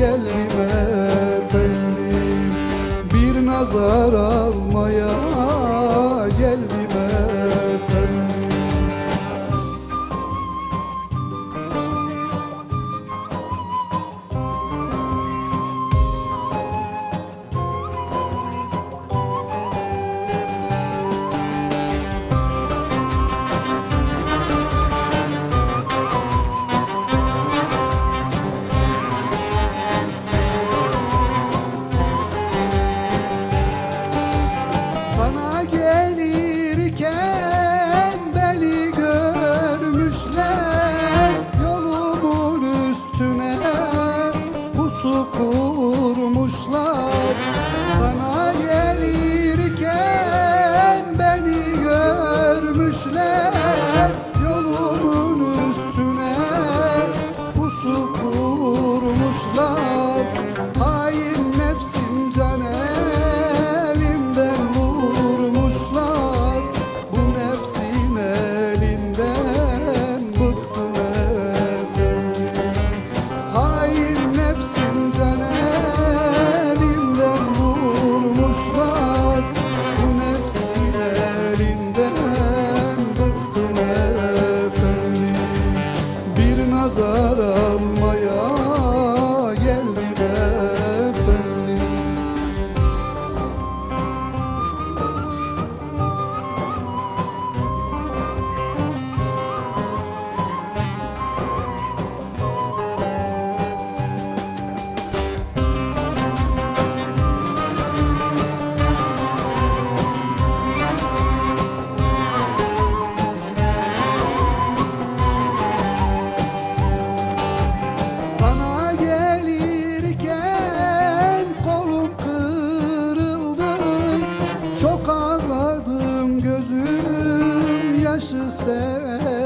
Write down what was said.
geliver efendim. Bir nazar al. taşı sever.